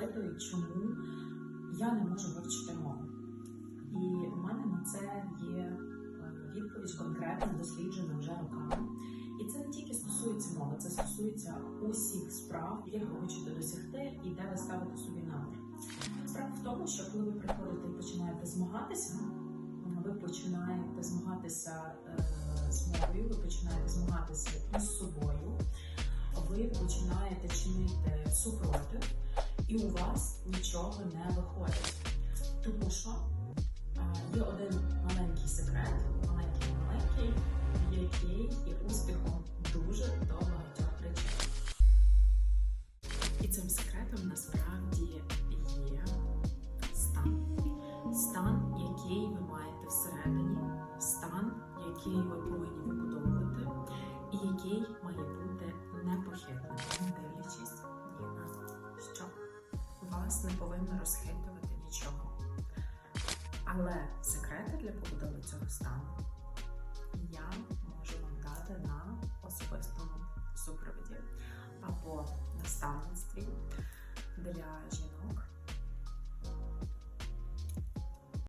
запитують, чому я не можу вивчити мову. І в мене на це є е, відповідь конкретна, досліджена вже роками. І це не тільки стосується мови, це стосується усіх справ, як ви хочете досягти і де ви ставите собі намір. Справа в тому, що коли ви приходите і починаєте змагатися, ви починаєте змагатися е, з мовою, ви починаєте змагатися із собою, ви починаєте чинити супротив, і у вас нічого не виходить. Тому що е, є один маленький секрет, маленький маленький, який є успіхом дуже до багатьох речей. І цим секретом насправді є стан. Стан, який ви маєте всередині, стан, який ви повинні Вас не повинно розхитувати нічого. Але секрети для побудови цього стану я можу вам дати на особистому супроводі або наставництві